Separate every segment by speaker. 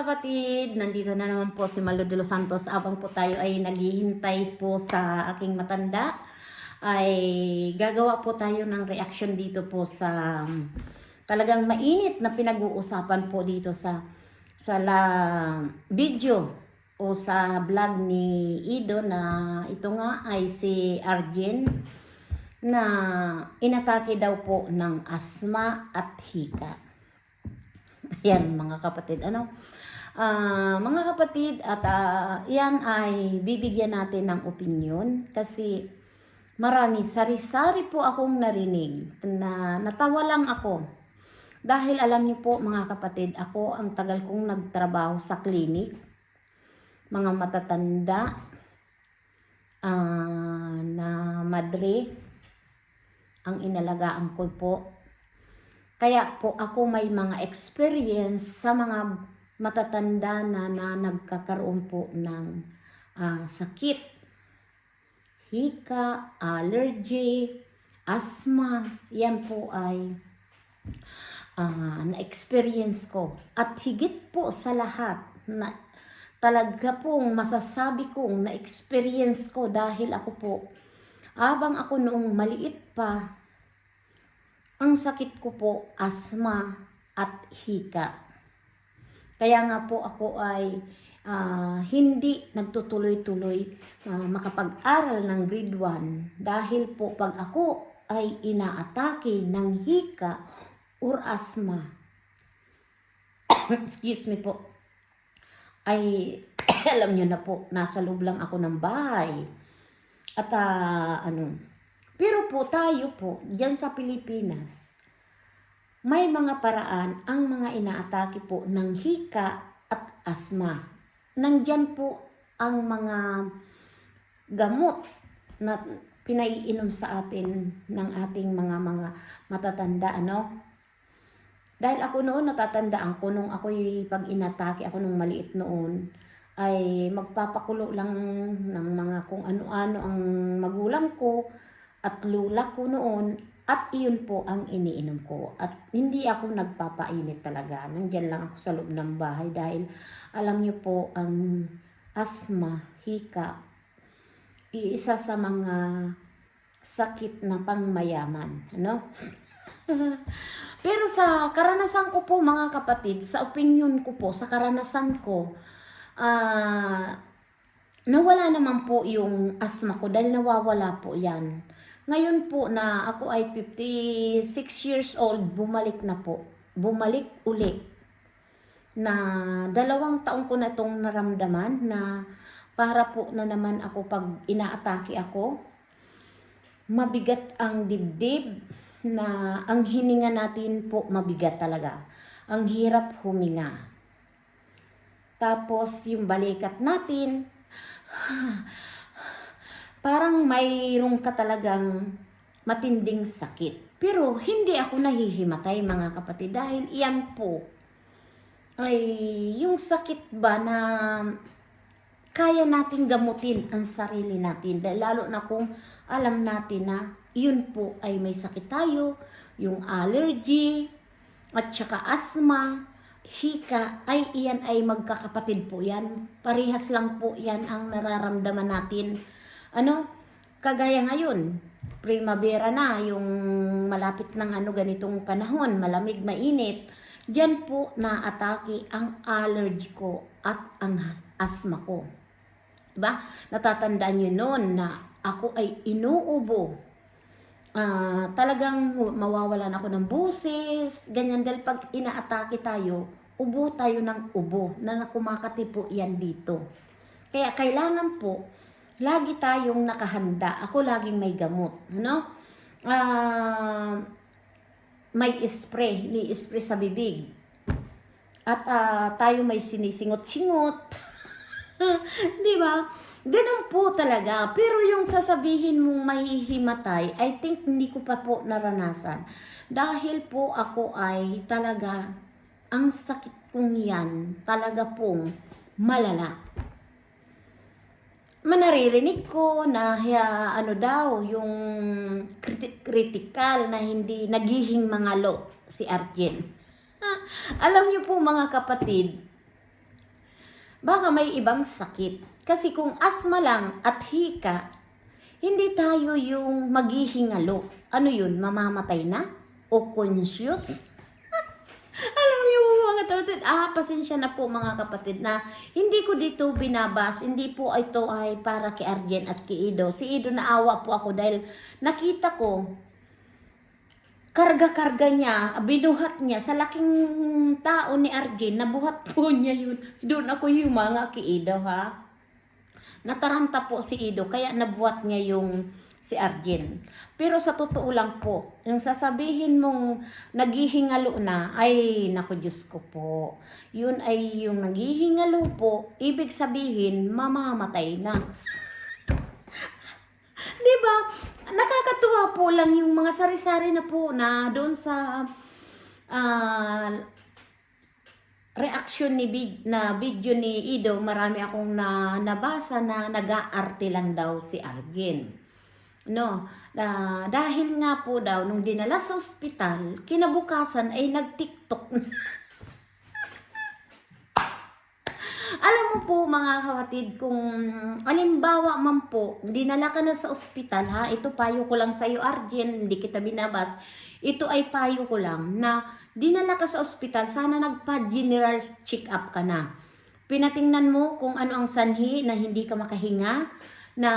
Speaker 1: kapatid, nandito na naman po si Malo de los Santos. Abang po tayo ay naghihintay po sa aking matanda, ay gagawa po tayo ng reaction dito po sa um, talagang mainit na pinag-uusapan po dito sa sa la video o sa vlog ni Ido na ito nga ay si Arjen na inatake daw po ng asma at hika. Ayan mga kapatid, ano? Ah, mga kapatid, at ah, yan ay bibigyan natin ng opinion kasi marami, sari-sari po akong narinig na natawa lang ako. Dahil alam niyo po mga kapatid, ako ang tagal kong nagtrabaho sa clinic, mga matatanda, ah, na madre, ang inalagaan ko po kaya po ako may mga experience sa mga matatanda na, na nagkakaroon po ng ah, sakit. Hika, allergy, asthma, yan po ay ah, na-experience ko. At higit po sa lahat, na talaga pong masasabi kong na-experience ko dahil ako po, abang ako noong maliit pa, ang sakit ko po, asma at hika. Kaya nga po ako ay ah, hindi nagtutuloy-tuloy ah, makapag-aral ng grade 1 dahil po pag ako ay inaatake ng hika or asma, excuse me po, ay alam nyo na po, nasa loob lang ako ng bahay. At ah, ano, pero po tayo po, dyan sa Pilipinas, may mga paraan ang mga inaatake po ng hika at asma. Nandyan po ang mga gamot na pinaiinom sa atin ng ating mga mga matatanda, ano? Dahil ako noon, natatandaan ko nung ako'y pag inatake ako nung maliit noon, ay magpapakulo lang ng mga kung ano-ano ang magulang ko at lula ko noon at iyon po ang iniinom ko. At hindi ako nagpapainit talaga. Nandyan lang ako sa loob ng bahay dahil alam niyo po ang asma, hika, iisa sa mga sakit na pangmayaman. Ano? Pero sa karanasan ko po mga kapatid, sa opinion ko po, sa karanasan ko, ah nawala naman po yung asma ko dahil nawawala po yan. Ngayon po na ako ay 56 years old, bumalik na po. Bumalik uli. Na dalawang taon ko na itong naramdaman na para po na naman ako pag inaatake ako. Mabigat ang dibdib na ang hininga natin po mabigat talaga. Ang hirap huminga. Tapos yung balikat natin, parang mayroong ka talagang matinding sakit. Pero hindi ako nahihimatay mga kapatid dahil iyan po ay yung sakit ba na kaya nating gamutin ang sarili natin. Dahil lalo na kung alam natin na yun po ay may sakit tayo, yung allergy, at saka asthma, hika, ay iyan ay magkakapatid po yan. Parihas lang po yan ang nararamdaman natin. Ano, kagaya ngayon, primavera na, yung malapit ng ano ganitong panahon, malamig, mainit, Diyan po naatake ang allergy ko at ang asthma ko. Diba? Natatandaan nyo noon na ako ay inuubo. Ah, talagang mawawalan ako ng busis, ganyan dahil pag inaatake tayo, ubo tayo ng ubo na nakumakati po yan dito. Kaya kailangan po, lagi tayong nakahanda. Ako laging may gamot. Ano? Ah, may spray, ni-spray sa bibig. At ah, tayo may sinisingot-singot. Di ba? Ganun po talaga. Pero yung sasabihin mong mahihimatay, I think hindi ko pa po naranasan. Dahil po ako ay talaga, ang sakit kong yan, talaga pong malala. Manaririnig ko na ya, ano daw, yung kriti- critical na hindi nagihing mga lo si Arjen. Alam niyo po mga kapatid, baka may ibang sakit. Kasi kung asma lang at hika, hindi tayo yung maghihingalo. Ano yun, mamamatay na? O conscious? Mga kapatid, ah, pasensya na po mga kapatid na hindi ko dito binabas, hindi po ito ay para kay Arjen at kay Ido. Si Ido naawa po ako dahil nakita ko karga-karga niya, binuhat niya sa laking tao ni Arjen, nabuhat po niya yun. Doon ako yung mga kay Ido ha. Nataranta po si Ido, kaya nabuhat niya yung si Arjen. Pero sa totoo lang po, yung sasabihin mong naghihingalo na, ay naku Diyos ko po. Yun ay yung naghihingalo po, ibig sabihin mamamatay na. 'Di ba? Nakakatuwa po lang yung mga sari-sari na po na doon sa ah, reaction ni vid- na video ni Ido, marami akong na nabasa na nag-aarte lang daw si Arjen. No, na dahil nga po daw nung dinala sa ospital, kinabukasan ay nag-TikTok. Alam mo po mga kapatid, kung alimbawa man po, dinala ka na sa ospital ha, ito payo ko lang sa iyo Arjen, hindi kita binabas. Ito ay payo ko lang na dinala ka sa ospital, sana nagpa-general check-up ka na. Pinatingnan mo kung ano ang sanhi na hindi ka makahinga, na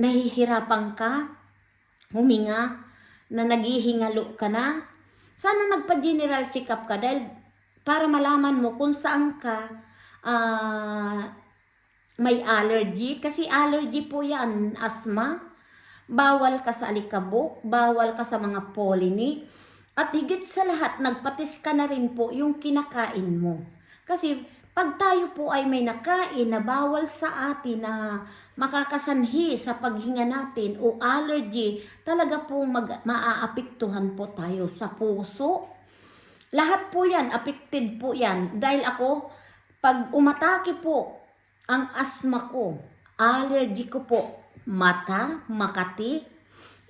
Speaker 1: nahihirapan ka, huminga, na naghihingalo ka na. Sana nagpa-general check-up ka dahil para malaman mo kung saan ka ah, may allergy. Kasi allergy po yan, asthma. Bawal ka sa alikabok, bawal ka sa mga pollini. At higit sa lahat, nagpatis ka na rin po yung kinakain mo. Kasi pag tayo po ay may nakain na bawal sa atin na makakasanhi sa paghinga natin o allergy, talaga po mag, maaapektuhan po tayo sa puso. Lahat po yan, affected po yan. Dahil ako, pag umatake po ang asma ko, allergy ko po, mata, makati,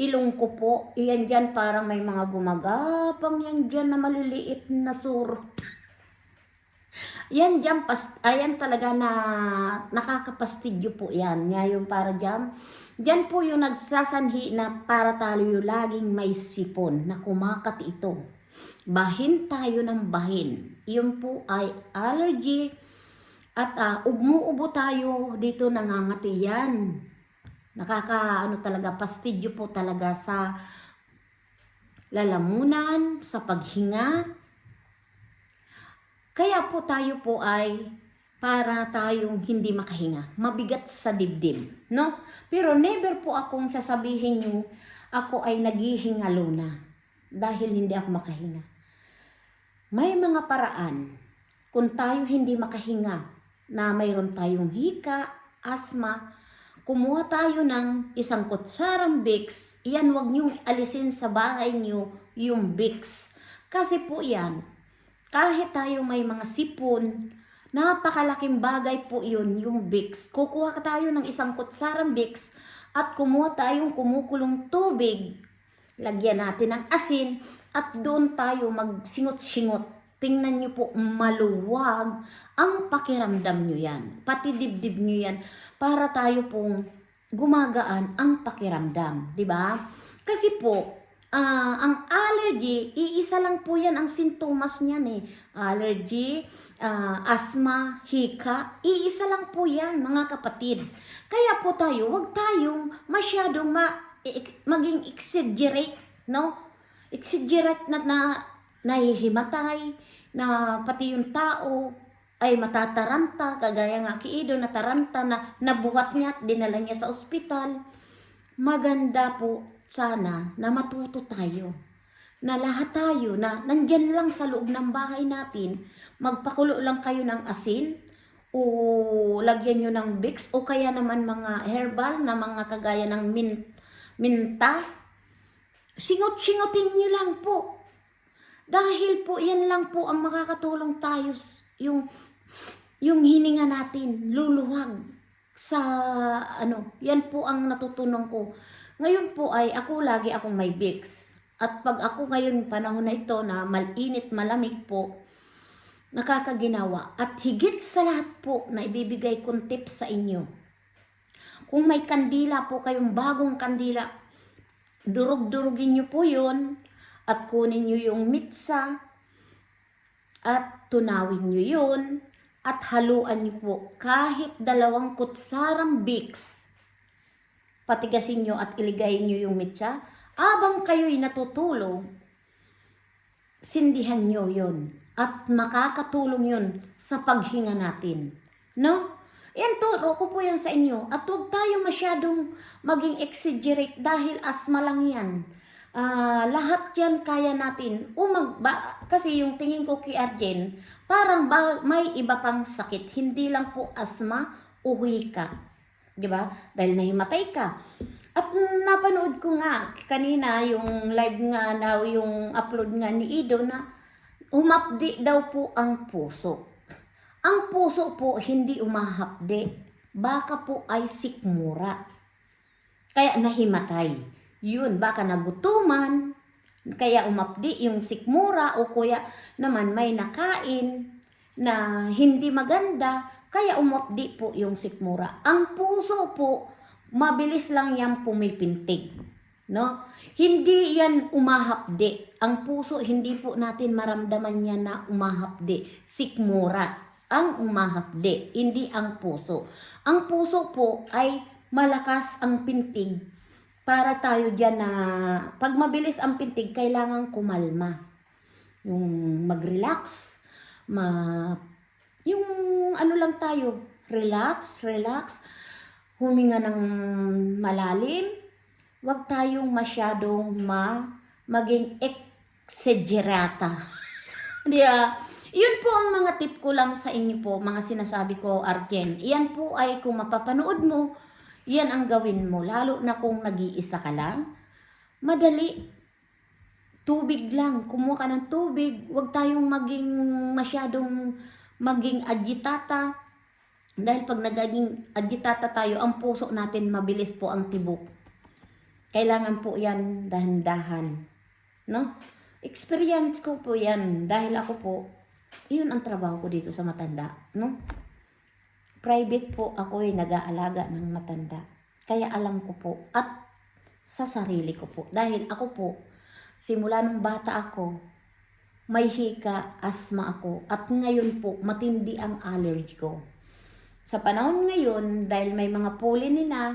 Speaker 1: ilong ko po, iyan dyan parang may mga gumagapang yan dyan na maliliit na suro. Yan dyan, pas, ayan talaga na nakakapastidyo po yan. Nga yung para dyan. Dyan po yung nagsasanhi na para tayo yung laging may sipon na kumakat ito. Bahin tayo ng bahin. Yun po ay allergy. At uh, ugmo-ubo tayo dito nangangati yan. Nakaka ano talaga pastidyo po talaga sa lalamunan, sa paghinga, kaya po tayo po ay para tayong hindi makahinga. Mabigat sa dibdib, no? Pero never po akong sasabihin yung ako ay naghihingalo na dahil hindi ako makahinga. May mga paraan kung tayo hindi makahinga na mayroon tayong hika, asma, kumuha tayo ng isang kutsarang Vicks, yan wag niyong alisin sa bahay niyo yung Vicks. Kasi po yan, kahit tayo may mga sipon, napakalaking bagay po yun, yung Vicks. Kukuha ka tayo ng isang kutsarang Vicks at kumuha tayong kumukulong tubig. Lagyan natin ng asin at doon tayo magsingot-singot. Tingnan nyo po, maluwag ang pakiramdam nyo yan. Pati dibdib nyo yan para tayo pong gumagaan ang pakiramdam. ba? Kasi po, Ah, ang allergy, iisa lang po yan ang sintomas niyan eh. Allergy, ah, asthma, hika, iisa lang po yan mga kapatid. Kaya po tayo, wag tayong masyadong ma maging exaggerate, no? Exaggerate na, na nahihimatay, na pati yung tao ay matataranta, kagaya nga kay Ido, nataranta na nabuhat niya at dinala niya sa ospital. Maganda po sana na matuto tayo na lahat tayo na nandyan lang sa loob ng bahay natin, magpakulo lang kayo ng asin o lagyan nyo ng Vicks o kaya naman mga herbal na mga kagaya ng min, minta. Singot-singotin nyo lang po. Dahil po yan lang po ang makakatulong tayo yung yung hininga natin luluwag sa ano, yan po ang natutunan ko. Ngayon po ay ako lagi akong may Vicks. At pag ako ngayon panahon na ito na malinit, malamig po, nakakaginawa. At higit sa lahat po na ibibigay kong tips sa inyo. Kung may kandila po kayong bagong kandila, durug-durugin nyo po yun at kunin nyo yung mitsa at tunawin nyo yun at haluan nyo po kahit dalawang kutsarang Vicks. Patigasin nyo at iligayin nyo yung mitsa. Abang kayo'y natutulog, sindihan nyo yun at makakatulong yun sa paghinga natin. No? Yan, turo ko po yan sa inyo. At huwag tayo masyadong maging exaggerate dahil asma lang yan. Ah, lahat yan kaya natin. Umag, ba, kasi yung tingin ko kay Arjen, parang ba, may iba pang sakit. Hindi lang po asma, uwi ka. Ba? Dahil nahimatay ka. At napanood ko nga kanina yung live nga na yung upload nga ni Ido na umapdi daw po ang puso. Ang puso po hindi umahapde. Baka po ay sikmura. Kaya nahimatay. Yun, baka nagutuman. Kaya umapdi yung sikmura o kuya naman may nakain na hindi maganda. Kaya umapdi po yung sikmura. Ang puso po, mabilis lang yan pumipintig. No? Hindi yan umahapde. Ang puso, hindi po natin maramdaman yan na umahapde. Sikmura ang umahapde, hindi ang puso. Ang puso po ay malakas ang pintig para tayo dyan na pag mabilis ang pintig, kailangan kumalma. Yung mag-relax, ma yung ano lang tayo, relax, relax, huminga ng malalim, huwag tayong masyadong ma maging exagerata. Di ba? Yun po ang mga tip ko lang sa inyo po, mga sinasabi ko, Arjen. Iyan po ay kung mapapanood mo, yan ang gawin mo. Lalo na kung nag-iisa ka lang. Madali. Tubig lang. Kumuha ka ng tubig. Huwag tayong maging masyadong maging agitata. Dahil pag naging agitata tayo, ang puso natin mabilis po ang tibok. Kailangan po yan dahan-dahan. No? Experience ko po yan. Dahil ako po, yun ang trabaho ko dito sa matanda. No? Private po ako ay nag-aalaga ng matanda. Kaya alam ko po at sa sarili ko po. Dahil ako po, simula nung bata ako, may hika, asma ako. At ngayon po, matindi ang allergy ko. Sa panahon ngayon, dahil may mga pollen na,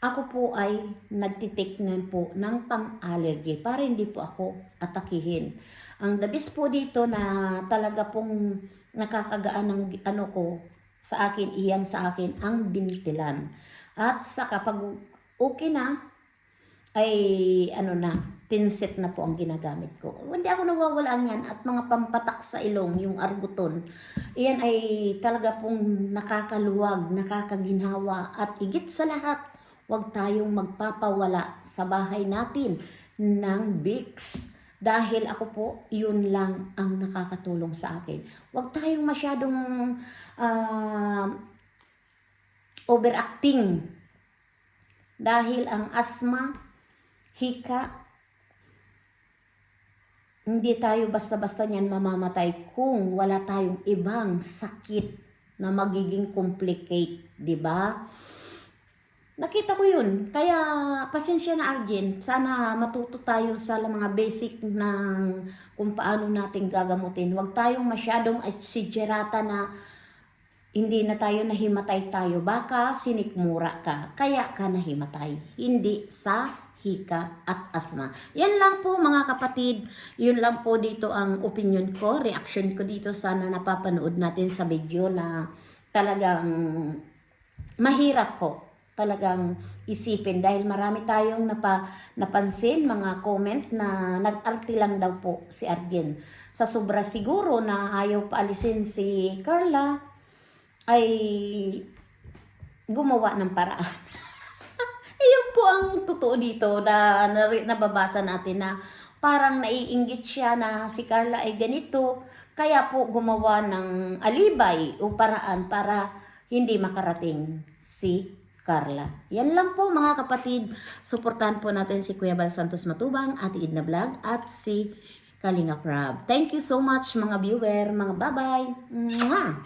Speaker 1: ako po ay nagtitik ngayon po ng pang-allergy para hindi po ako atakihin. Ang dabis po dito na talaga pong nakakagaan ng ano ko sa akin, iyan sa akin ang bintilan. At sa kapag okay na, ay ano na, tinset na po ang ginagamit ko. Hindi ako nawawalaan yan at mga pampatak sa ilong, yung arbuton. Iyan ay talaga pong nakakaluwag, nakakaginhawa at higit sa lahat, huwag tayong magpapawala sa bahay natin ng Vicks. Dahil ako po, yun lang ang nakakatulong sa akin. Huwag tayong masyadong ah, overacting. Dahil ang asma, hika, hindi tayo basta-basta niyan mamamatay kung wala tayong ibang sakit na magiging complicate, di ba? Nakita ko yun. Kaya, pasensya na Arjen. Sana matuto tayo sa mga basic ng kung paano natin gagamutin. Huwag tayong masyadong exigerata na hindi na tayo nahimatay tayo. Baka sinikmura ka. Kaya ka nahimatay. Hindi sa hika at asma. Yan lang po mga kapatid. Yun lang po dito ang opinion ko, reaction ko dito. Sana napapanood natin sa video na talagang mahirap po talagang isipin dahil marami tayong napa, napansin mga comment na nag-arte lang daw po si Arjen. Sa sobra siguro na ayaw paalisin si Carla ay gumawa ng paraan. Po ang totoo dito na, na nababasa natin na parang naiinggit siya na si Carla ay ganito. Kaya po gumawa ng alibay o paraan para hindi makarating si Carla. Yan lang po mga kapatid. Suportahan po natin si Kuya Bal Santos Matubang, Ate Idna Vlog at si Kalinga Crab. Thank you so much mga viewer, mga bye-bye. Mwah!